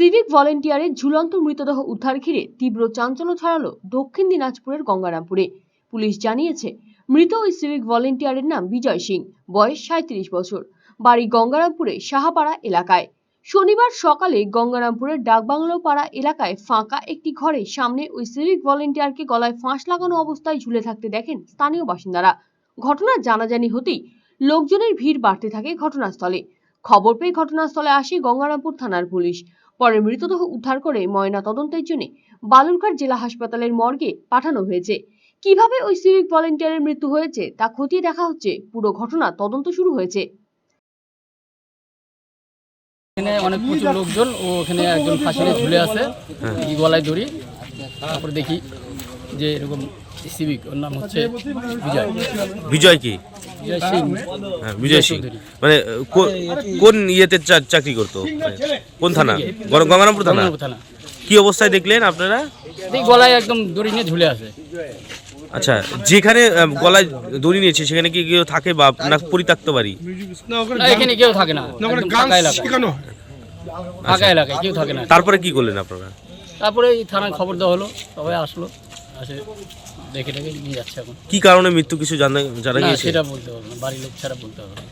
Civic ভলেন্টিয়ারের ঝুলন্ত মৃতদেহ উদ্ধার ঘিরে তীব্র চাঞ্চল্য ছড়ালো দক্ষিণ দিনাজপুরের গঙ্গারামপুরে। পুলিশ জানিয়েছে, মৃত ওই সিভিক ভলেন্টিয়ারের নাম বিজয় সিং, বয়স সাঁত্রিশ বছর, বাড়ি গঙ্গারামপুরে সাহাপাড়া এলাকায়। শনিবার সকালে গঙ্গারামপুরের ডাকবাংলো পাড়া এলাকায় ফাঁকা একটি ঘরে সামনে ওই সিভিক ভলেন্টিয়ারকে গলায় ফাঁস লাগানো অবস্থায় ঝুলে থাকতে দেখেন স্থানীয় বাসিন্দারা। ঘটনা জানাজানি হতেই লোকজনের ভিড় বাড়তে থাকে ঘটনাস্থলে। খবর পেয়ে ঘটনাস্থলে আসে গঙ্গারামপুর থানার পুলিশ। পরে মৃতদেহ উদ্ধার করে ময়না তদন্তের জন্য বালুরঘাট জেলা হাসপাতালের মর্গে পাঠানো হয়েছে। কীভাবে ওই সিভিক ভলেন্টিয়ারের মৃত্যু হয়েছে তা খতিয়ে দেখা হচ্ছে পুরো ঘটনা তদন্ত শুরু হয়েছে। এখানে অনেক প্রচুর লোকজন ও ওখানে একজন ফাঁসি নিয়ে ঝুলে আছে গলায় দড়ি তারপরে দেখি যে এরকম সিভিক ওর নাম হচ্ছে বিজয়। বিজয় কি? বিজয় সিং। হ্যাঁ। মানে কোন ইয়েতে চাকরি করতো? মানে কোন থানা? গঙ্গারামপুর থানা? কি অবস্থায় দেখলেন আপনারা? গলায় একদম দড়ি নিয়ে ঝুলে আছে। আচ্ছা যেখানে গলায় দড়ি নিয়েছে সেখানে কি কেউ থাকে বা না পরিত্যক্ত বাড়ি? এখানে কেউ থাকে না। ফাঁকা এলাকায়। কেউ থাকে না। তারপরে কি করলেন আপনারা? তারপরে থানায় খবর দেওয়া হলো সবাই আসলো। আসে দেখে দেখে নিয়ে যাচ্ছে এখন। কি কারণে মৃত্যু কিছু জানা জানা গিয়েছে? সেটা বলতে পারব না বাড়ির লোক ছাড়া বলতে পারব না।